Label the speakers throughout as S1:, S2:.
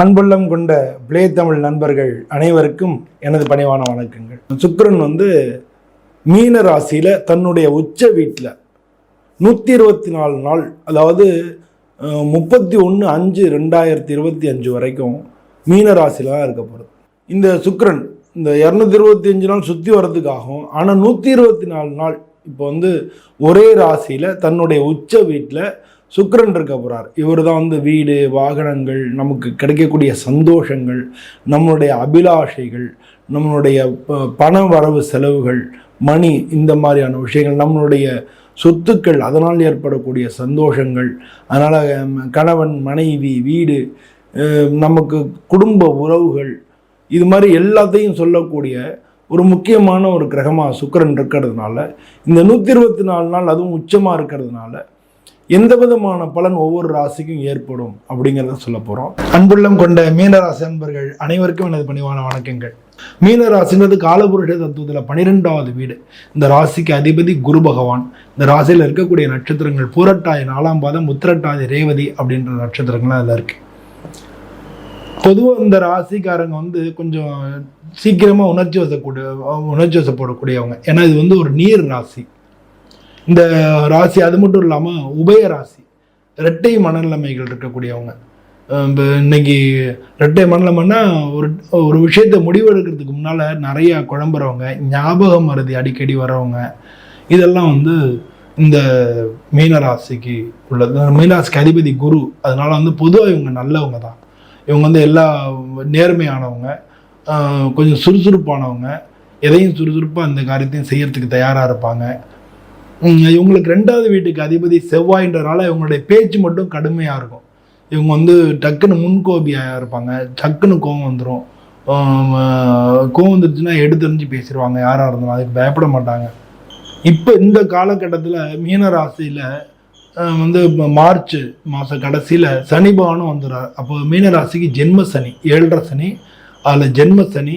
S1: அன்புள்ளம் கொண்ட பிளே தமிழ் நண்பர்கள் அனைவருக்கும் எனது பணிவான வணக்கங்கள். சுக்கரன் வந்து மீன ராசியில் தன்னுடைய உச்ச வீட்டில் நூற்றி இருபத்தி நாலு நாள் அதாவது முப்பத்தி ஒன்று அஞ்சு ரெண்டாயிரத்தி இருபத்தி அஞ்சு வரைக்கும் மீன ராசியில் தான் இருக்க போகிறது இந்த சுக்கரன் இந்த இரநூத்தி இருபத்தி அஞ்சு நாள் சுற்றி வர்றதுக்காகும் ஆனால் நூற்றி இருபத்தி நாலு நாள் இப்போ வந்து ஒரே ராசியில் தன்னுடைய உச்ச வீட்டில் சுக்கரன் இருக்க போகிறார் இவர் தான் வந்து வீடு வாகனங்கள் நமக்கு கிடைக்கக்கூடிய சந்தோஷங்கள் நம்மளுடைய அபிலாஷைகள் நம்மளுடைய பண வரவு செலவுகள் மணி இந்த மாதிரியான விஷயங்கள் நம்மளுடைய சொத்துக்கள் அதனால் ஏற்படக்கூடிய சந்தோஷங்கள் அதனால் கணவன் மனைவி வீடு நமக்கு குடும்ப உறவுகள் இது மாதிரி எல்லாத்தையும் சொல்லக்கூடிய ஒரு முக்கியமான ஒரு கிரகமாக சுக்கரன் இருக்கிறதுனால இந்த நூற்றி இருபத்தி நாலு நாள் அதுவும் உச்சமாக இருக்கிறதுனால எந்த விதமான பலன் ஒவ்வொரு ராசிக்கும் ஏற்படும் அப்படிங்கிறத சொல்ல போகிறோம் அன்புள்ளம் கொண்ட மீனராசி அன்பர்கள் அனைவருக்கும் எனது பணிவான வணக்கங்கள். மீனராசின்றது காலபுருஷ தத்துவத்தில் பன்னிரெண்டாவது வீடு. இந்த ராசிக்கு அதிபதி குரு பகவான். இந்த ராசியில் இருக்கக்கூடிய நட்சத்திரங்கள் பூரட்டாதி நாலாம் பாதம் உத்திரட்டாதி ரேவதி அப்படின்ற நட்சத்திரங்கள்லாம் அதில் இருக்கு. பொதுவாக இந்த ராசிக்காரங்க வந்து கொஞ்சம் சீக்கிரமாக உணர்ச்சி வசக்கூடிய உணர்ச்சி வசப்படக்கூடியவங்க. ஏன்னா இது வந்து ஒரு நீர் ராசி. இந்த ராசி அது மட்டும் இல்லாமல் உபய ராசி இரட்டை மனநிலைமைகள் இருக்கக்கூடியவங்க. இப்போ இன்னைக்கு ரெட்டை மனநிலைமைன்னா ஒரு ஒரு விஷயத்தை முடிவெடுக்கிறதுக்கு முன்னால் நிறையா குழம்புறவங்க ஞாபகம் மருதி அடிக்கடி வரவங்க இதெல்லாம் வந்து இந்த மீனராசிக்கு உள்ளது. மீனராசிக்கு அதிபதி குரு அதனால் வந்து பொதுவாக இவங்க நல்லவங்க தான். இவங்க வந்து எல்லா நேர்மையானவங்க கொஞ்சம் சுறுசுறுப்பானவங்க எதையும் சுறுசுறுப்பாக அந்த காரியத்தையும் செய்யறதுக்கு தயாராக இருப்பாங்க. இவங்களுக்கு ரெண்டாவது வீட்டுக்கு அதிபதி செவ்வாயின்றனால இவங்களுடைய பேச்சு மட்டும் கடுமையாக இருக்கும். இவங்க வந்து டக்குன்னு முன்கோபியாக இருப்பாங்க. டக்குன்னு கோவம் வந்துடும் கோவம் வந்துருச்சுன்னா எடுத்தெறிஞ்சு பேசிடுவாங்க யாராக இருந்தாலும் அதுக்கு பயப்பட மாட்டாங்க. இப்போ இந்த காலகட்டத்தில் மீன ராசியில் வந்து இப்போ மார்ச் மாத கடைசியில் சனி பகவானும் வந்துடுறார் அப்போ மீன ராசிக்கு ஜென்ம சனி ஏழரை சனி அதில் ஜென்ம சனி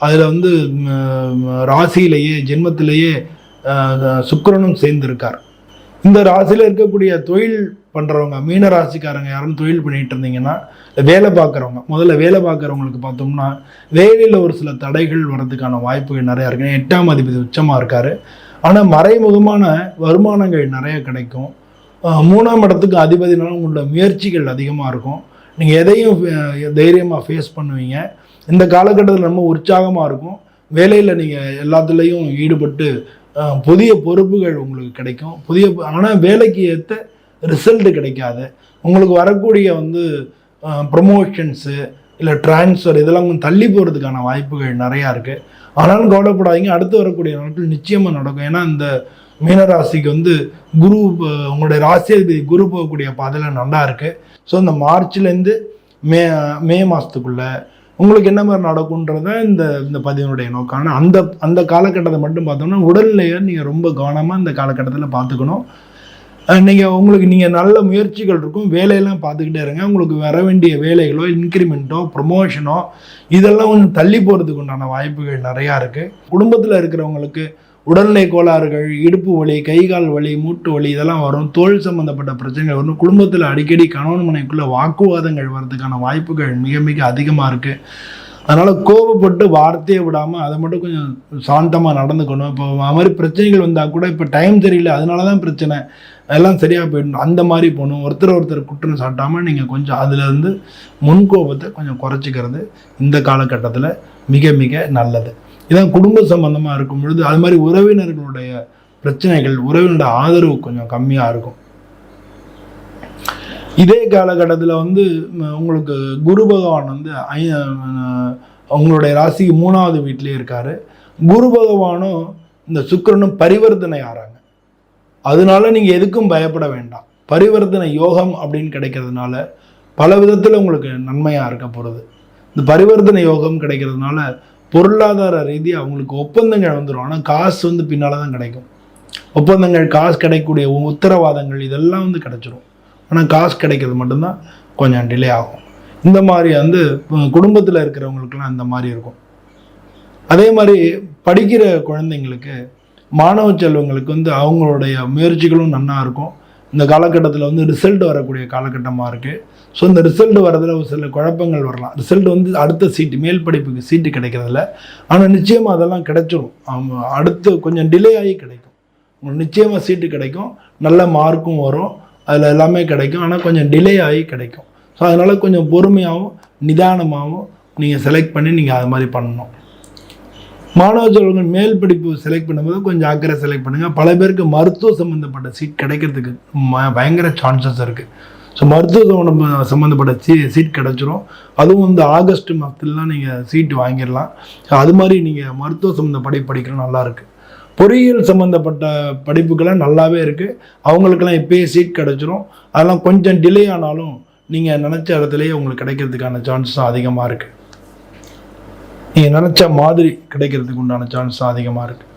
S1: அதில் வந்து ராசியிலேயே ஜென்மத்திலேயே சுக்கரனும் சேர்ந்திருக்கார். இந்த ராசியில் இருக்கக்கூடிய தொழில் பண்ணுறவங்க மீன ராசிக்காரங்க யாரும் தொழில் பண்ணிட்டு இருந்தீங்கன்னா வேலை பார்க்குறவங்க முதல்ல வேலை பார்க்குறவங்களுக்கு பார்த்தோம்னா வேலையில் ஒரு சில தடைகள் வர்றதுக்கான வாய்ப்புகள் நிறையா இருக்கு. எட்டாம் அதிபதி உச்சமாக இருக்கார். ஆனால் மறைமுகமான வருமானங்கள் நிறைய கிடைக்கும். மூணாம் இடத்துக்கு அதிபதினாலும் உங்களோட முயற்சிகள் அதிகமாக இருக்கும். நீங்கள் எதையும் தைரியமாக ஃபேஸ் பண்ணுவீங்க. இந்த காலகட்டத்தில் ரொம்ப உற்சாகமாக இருக்கும். வேலையில் நீங்கள் எல்லாத்துலேயும் ஈடுபட்டு புதிய பொறுப்புகள் உங்களுக்கு கிடைக்கும். புதிய ஆனால் வேலைக்கு ஏற்ற ரிசல்ட் கிடைக்காது. உங்களுக்கு வரக்கூடிய வந்து ப்ரொமோஷன்ஸு இல்லை ட்ரான்ஸ்ஃபர் இதெல்லாம் கொஞ்சம் தள்ளி போகிறதுக்கான வாய்ப்புகள் நிறையா இருக்குது ஆனாலும் கவலைப்படாதீங்க. அடுத்து வரக்கூடிய நாட்கள் நிச்சயமாக நடக்கும். ஏன்னா இந்த மீனராசிக்கு வந்து குரு உங்களுடைய ராசியாதிபதி குரு போகக்கூடிய பாதையில் நல்லா இருக்குது ஸோ இந்த மார்ச்லேருந்து மே மே மாதத்துக்குள்ளே உங்களுக்கு என்ன மாதிரி நடக்கும்ன்றத இந்த இந்த பதிவினுடைய நோக்கம் ஆனால் அந்த அந்த காலகட்டத்தை மட்டும் பார்த்தோம்னா உடல்நிலையை நீங்கள் ரொம்ப கவனமாக இந்த காலகட்டத்தில் பார்த்துக்கணும். நீங்கள் உங்களுக்கு நீங்கள் நல்ல முயற்சிகள் இருக்கும் வேலையெல்லாம் பார்த்துக்கிட்டே இருங்க. உங்களுக்கு வர வேண்டிய வேலைகளோ இன்க்ரிமெண்ட்டோ ப்ரொமோஷனோ இதெல்லாம் கொஞ்சம் தள்ளி போகிறதுக்கு உண்டான வாய்ப்புகள் நிறையா இருக்குது குடும்பத்தில் இருக்கிறவங்களுக்கு உடல்நிலை கோளாறுகள் இடுப்பு வலி கை கால் வலி மூட்டு வலி இதெல்லாம் வரும். தோல் சம்மந்தப்பட்ட பிரச்சனைகள் வரும். குடும்பத்தில் அடிக்கடி கணவன் மனைக்குள்ள வாக்குவாதங்கள் வர்றதுக்கான வாய்ப்புகள் மிக மிக அதிகமாக இருக்குது அதனால் கோபப்பட்டு வார்த்தையை விடாமல் அதை மட்டும் கொஞ்சம் சாந்தமாக நடந்துக்கணும். இப்போ அது மாதிரி பிரச்சனைகள் வந்தால் கூட இப்போ டைம் சரியில்லை. அதனால தான் பிரச்சனை. எல்லாம் சரியாக போயிடணும். அந்த மாதிரி போகணும். ஒருத்தர் ஒருத்தர் குற்றம் சாட்டாமல் நீங்கள் கொஞ்சம் அதுலேருந்து முன்கோபத்தை கொஞ்சம் குறைச்சிக்கிறது இந்த காலகட்டத்தில் மிக மிக நல்லது. இதான் குடும்ப சம்பந்தமாக இருக்கும் பொழுது அது மாதிரி உறவினர்களுடைய பிரச்சனைகள் உறவினருடைய ஆதரவு கொஞ்சம் கம்மியாக இருக்கும். இதே காலகட்டத்தில் வந்து உங்களுக்கு குரு பகவான் வந்து ஐ- உங்களுடைய ராசிக்கு மூணாவது வீட்டிலே இருக்காரு. குரு பகவானும் இந்த சுக்கிரனும் பரிவர்த்தனை ஆறாங்க. அதனால நீங்கள் எதுக்கும் பயப்பட வேண்டாம். பரிவர்த்தனை யோகம் அப்படின்னு கிடைக்கிறதுனால பல விதத்தில் உங்களுக்கு நன்மையாக இருக்க போகிறது இந்த பரிவர்த்தனை யோகம் கிடைக்கிறதுனால பொருளாதார ரீதியாக அவங்களுக்கு ஒப்பந்தங்கள் வந்துடும் ஆனால் காசு வந்து பின்னால் தான் கிடைக்கும். ஒப்பந்தங்கள் காசு கிடைக்கக்கூடிய உத்தரவாதங்கள் இதெல்லாம் வந்து கிடைச்சிரும். ஆனால் காசு கிடைக்கிறது மட்டும்தான் கொஞ்சம் டிலே ஆகும். இந்த மாதிரி வந்து குடும்பத்தில் இருக்கிறவங்களுக்குலாம் இந்த மாதிரி இருக்கும். அதே மாதிரி படிக்கிற குழந்தைங்களுக்கு மாணவ செல்வங்களுக்கு வந்து அவங்களுடைய முயற்சிகளும் நன்னா இருக்கும். இந்த காலகட்டத்தில் வந்து ரிசல்ட் வரக்கூடிய காலகட்டமாக இருக்குது ஸோ இந்த ரிசல்ட் வரதில் ஒரு சில குழப்பங்கள் வரலாம். ரிசல்ட் வந்து அடுத்த சீட்டு மேல் படிப்புக்கு சீட்டு கிடைக்கிறதில்ல ஆனால் நிச்சயமாக அதெல்லாம் கிடைச்சிடும் அடுத்து கொஞ்சம் டிலே ஆகி கிடைக்கும். உங்களுக்கு நிச்சயமாக சீட்டு கிடைக்கும். நல்ல மார்க்கும் வரும். அதில் எல்லாமே கிடைக்கும். ஆனால் கொஞ்சம் டிலே ஆகி கிடைக்கும். ஸோ அதனால் கொஞ்சம் பொறுமையாகவும் நிதானமாகவும் நீங்கள் செலக்ட் பண்ணி நீங்கள் அது மாதிரி பண்ணணும். மாணவர்கள் மேல் படிப்பு செலக்ட் பண்ணும்போது கொஞ்சம் அக்கறை செலக்ட் பண்ணுங்கள் பல பேருக்கு மருத்துவ சம்மந்தப்பட்ட சீட் கிடைக்கிறதுக்கு பயங்கர சான்சஸ் இருக்குது ஸோ மருத்துவ சம்மந்தப்ப சம்மந்தப்பட்ட சீ சீட் கிடச்சிரும். அதுவும் வந்து ஆகஸ்ட் மாதத்துலலாம் நீங்கள் சீட்டு வாங்கிடலாம். அது மாதிரி நீங்கள் மருத்துவ சம்மந்த படி படிக்கலாம் நல்லாயிருக்கு பொறியியல் சம்மந்தப்பட்ட படிப்புக்கெல்லாம் நல்லாவே இருக்குது அவங்களுக்கெல்லாம் இப்போயே சீட் கிடச்சிரும். அதெல்லாம் கொஞ்சம் டிலே ஆனாலும் நீங்கள் நினச்ச இடத்துலையே உங்களுக்கு கிடைக்கிறதுக்கான சான்ஸும் அதிகமாக இருக்குது நீங்கள் நினச்ச மாதிரி கிடைக்கிறதுக்கு உண்டான சான்ஸ் அதிகமாக இருக்குது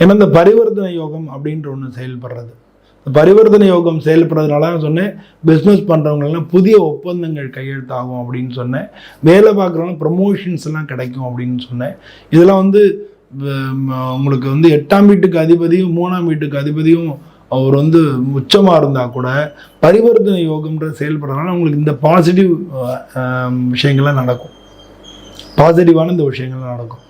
S1: ஏன்னா இந்த பரிவர்த்தனை யோகம் அப்படின்ற ஒன்று செயல்படுறது. இந்த பரிவர்த்தனை யோகம் செயல்படுறதுனால நான் சொன்னேன் பிஸ்னஸ் பண்ணுறவங்களாம் புதிய ஒப்பந்தங்கள் கையெழுத்தாகும் அப்படின்னு சொன்னேன். வேலை பார்க்குறவங்க ப்ரொமோஷன்ஸ் எல்லாம் கிடைக்கும் அப்படின்னு சொன்னேன். இதெல்லாம் வந்து உங்களுக்கு வந்து எட்டாம் வீட்டுக்கு அதிபதியும் மூணாம் வீட்டுக்கு அதிபதியும் அவர் வந்து உச்சமாக இருந்தால் கூட பரிவர்த்தனை யோகம்ன்ற செயல்படுறதுனால உங்களுக்கு இந்த பாசிட்டிவ் விஷயங்கள்லாம் நடக்கும். பாசிட்டிவான இந்த விஷயங்கள் நடக்கும்.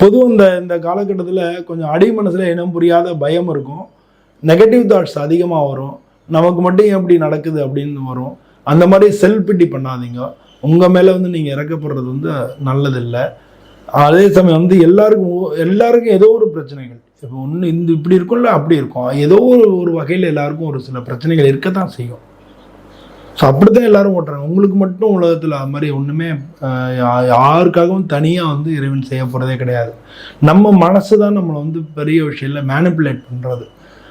S1: பொதுவாக இந்த இந்த காலகட்டத்தில் கொஞ்சம் அடி மனசில் இனம் புரியாத பயம் இருக்கும். நெகட்டிவ் தாட்ஸ் அதிகமாக வரும். நமக்கு மட்டும் எப்படி நடக்குது அப்படின்னு வரும். அந்த மாதிரி செல்ஃப் பிட்டி பண்ணாதீங்க. உங்கள் மேலே வந்து நீங்கள் இறக்கப்படுறது வந்து நல்லதில்லை. அதே சமயம் வந்து எல்லாருக்கும் எல்லாருக்கும் ஏதோ ஒரு பிரச்சனைகள். இப்போ ஒன்று இந்த இப்படி இருக்கும்ல அப்படி இருக்கும். ஏதோ ஒரு ஒரு வகையில் எல்லாருக்கும் ஒரு சில பிரச்சனைகள் இருக்கத்தான் செய்யும். ஸோ அப்படி தான் எல்லாரும் ஓட்டுறாங்க. உங்களுக்கு மட்டும் உலகத்தில் அது மாதிரி ஒன்றுமே யா- யாருக்காகவும் தனியாக வந்து இறைவன் செய்ய போகிறதே கிடையாது. நம்ம மனசு தான் நம்மளை வந்து பெரிய விஷயத்தில் மேனிப்புலேட் பண்ணுறது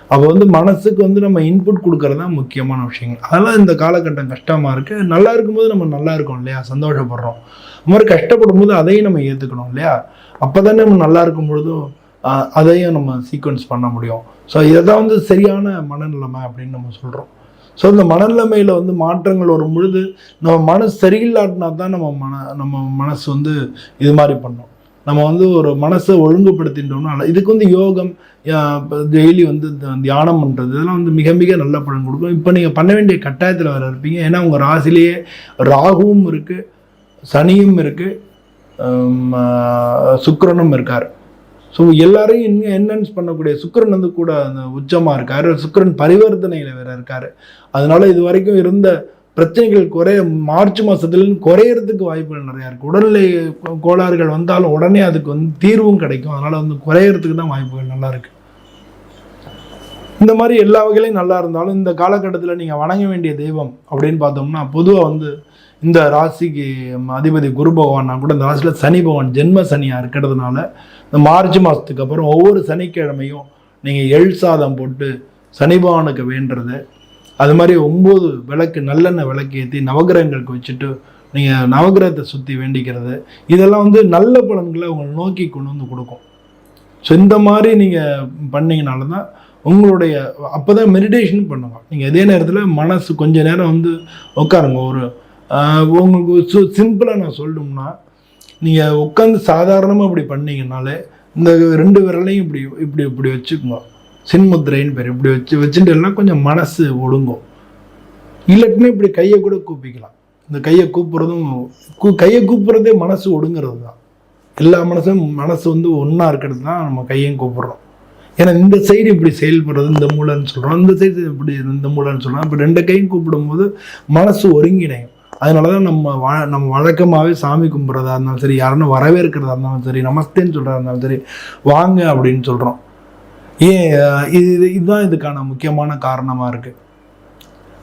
S1: அப்போ வந்து மனசுக்கு வந்து நம்ம இன்புட் கொடுக்கறது தான் முக்கியமான விஷயங்கள். அதெல்லாம் இந்த காலகட்டம் கஷ்டமாக இருக்குது நல்லா இருக்கும்போது நம்ம நல்லா இருக்கோம் இல்லையா? சந்தோஷப்படுறோம். அது மாதிரி கஷ்டப்படும் போது அதையும் நம்ம ஏற்றுக்கணும் இல்லையா? அப்போ தானே நம்ம நல்லா இருக்கும் பொழுதும் அதையும் நம்ம சீக்வன்ஸ் பண்ண முடியும். ஸோ இதை தான் வந்து சரியான மனநிலைமை அப்படின்னு நம்ம சொல்கிறோம் ஸோ இந்த மனநிலைமையில் வந்து மாற்றங்கள் வரும் பொழுது நம்ம மனசு சரியில்லாட்டினா தான் நம்ம மன நம்ம மனசு வந்து இது மாதிரி பண்ணோம். நம்ம வந்து ஒரு மனசை ஒழுங்குபடுத்திட்டோம்னா இதுக்கு வந்து யோகம் டெய்லி வந்து த- தியானம் பண்ணுறது இதெல்லாம் வந்து மிக மிக நல்ல பலன் கொடுக்கும். இப்போ நீங்கள் பண்ண வேண்டிய கட்டாயத்தில் வேறு இருப்பீங்க. ஏன்னா உங்கள் ராசிலேயே ராகுவும் இருக்குது சனியும் இருக்குது சுக்கரனும் இருக்கார். ஸோ எல்லாரையும் இன்னும் என்ஹான்ஸ் பண்ணக்கூடிய சுக்கிரன் வந்து கூட அந்த உச்சமாக இருக்கார். சுக்கிரன் பரிவர்த்தனையில் வேற இருக்கார். அதனால இது வரைக்கும் இருந்த பிரச்சனைகள் குறைய மார்ச் மாதத்துல குறையறதுக்கு வாய்ப்புகள் நிறையா இருக்குது உடல்நிலை கோ- கோளாறுகள் வந்தாலும் உடனே அதுக்கு வந்து தீர்வும் கிடைக்கும். அதனால் வந்து குறையறதுக்கு தான் வாய்ப்புகள் நல்லா இருக்கு. இந்த மாதிரி எல்லா வகையிலையும் நல்லா இருந்தாலும் இந்த காலகட்டத்தில் நீங்கள் வணங்க வேண்டிய தெய்வம் அப்படின்னு பார்த்தோம்னா பொதுவாக வந்து இந்த ராசிக்கு அதிபதி குரு பகவான்னா கூட இந்த ராசியில் சனி பகவான் ஜென்ம சனியாக இருக்கிறதுனால இந்த மார்ச் மாதத்துக்கு அப்புறம் ஒவ்வொரு சனிக்கிழமையும் நீங்கள் எள் சாதம் போட்டு சனி பகவானுக்கு வேண்டுறது அது மாதிரி ஒம்பது விளக்கு நல்லெண்ணெய் விளக்கு ஏற்றி நவகிரகங்களுக்கு வச்சுட்டு நீங்கள் நவகிரகத்தை சுற்றி வேண்டிக்கிறது இதெல்லாம் வந்து நல்ல பலன்களை உங்களை நோக்கி கொண்டு வந்து கொடுக்கும். ஸோ இந்த மாதிரி நீங்கள் பண்ணிங்கனால தான் உங்களுடைய அப்போ தான் மெடிடேஷன் பண்ணுங்க. நீங்கள் இதே நேரத்தில் மனசு கொஞ்ச நேரம் வந்து உட்காருங்க. ஒரு உங்களுக்கு சு சிம்பிளாக நான் சொல்லணும்னா நீங்கள் உட்காந்து சாதாரணமாக இப்படி பண்ணீங்கனாலே இந்த ரெண்டு விரலையும் இப்படி இப்படி இப்படி வச்சுக்கோங்க. சின்முத்திரைன்னு பேர். இப்படி வச்சு வச்சுட்டுலாம் கொஞ்சம் மனசு ஒழுங்கும். இல்லாட்டினா இப்படி கையை கூட கூப்பிக்கலாம். இந்த கையை கூப்பிட்றதும் கூ கையை கூப்பிட்றதே மனசு ஒடுங்கிறது தான் எல்லா மனசும் மனசு வந்து ஒன்றா இருக்கிறது தான் நம்ம கையையும் கூப்பிட்றோம். ஏன்னா இந்த சைடு இப்படி செயல்படுறது இந்த மூளைன்னு சொல்கிறோம் இந்த சைடு இப்படி இந்த மூளைன்னு சொல்கிறோம் இப்போ ரெண்டு கையும் கூப்பிடும்போது மனசு ஒருங்கிணையும். அதனால தான் நம்ம வா நம்ம வழக்கமாகவே சாமி கும்பிட்றதா இருந்தாலும் சரி யாருன்னு வரவேற்கிறதா இருந்தாலும் சரி நமஸ்தேன்னு சொல்கிறதா இருந்தாலும் சரி வாங்க அப்படின்னு சொல்கிறோம் ஏன் இது இது- இதுதான் இதுக்கான முக்கியமான காரணமாக இருக்குது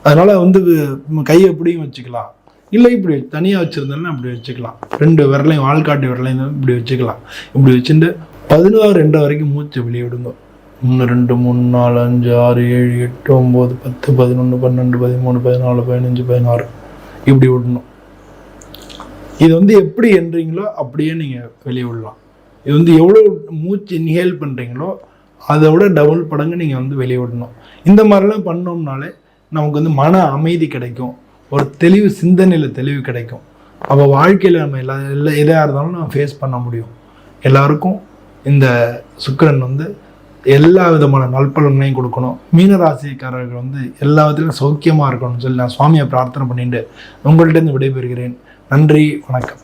S1: அதனால் வந்து கை கையை எப்படியும் வச்சுக்கலாம். இல்லை இப்படி தனியாக வச்சுருந்தேன்னா இப்படி வச்சுக்கலாம். ரெண்டு விரலையும் ஆள்காட்டி விரலையும் இப்படி வச்சுக்கலாம். இப்படி வச்சுட்டு பதினாறு ரெண்டு வரைக்கும் மூச்சை வெளியே விடுங்க. ஒன்று ரெண்டு மூணு நாலு அஞ்சு ஆறு ஏழு எட்டு ஒம்பது பத்து பதினொன்று பன்னெண்டு பதிமூணு பதினாலு பதினஞ்சு பதினாறு. இப்படி விடணும். இது வந்து எப்படி என்றீங்களோ அப்படியே நீங்கள் வெளியே விடலாம். இது வந்து எவ்வளோ மூச்சு இன்ஹேல் பண்ணுறீங்களோ அதை விட டபுள் படங்கு நீங்கள் வந்து வெளியே விடணும். இந்த மாதிரிலாம் பண்ணோம்னாலே நமக்கு வந்து மன அமைதி கிடைக்கும். ஒரு தெளிவு சிந்தனையில் தெளிவு கிடைக்கும். அப்போ வாழ்க்கையில் நம்ம எல்லா எல்லா எதாக இருந்தாலும் நம்ம ஃபேஸ் பண்ண முடியும். எல்லாருக்கும் இந்த சுக்கிரன் வந்து எல்லா விதமான நல்பலன்களையும் கொடுக்கணும். மீனராசிக்காரர்கள் வந்து எல்லா விதத்திலும் சௌக்கியமாக இருக்கணும்னு சொல்லி நான் சுவாமியை பிரார்த்தனை பண்ணிட்டு உங்கள்கிட்ட இருந்து விடைபெறுகிறேன். நன்றி வணக்கம்.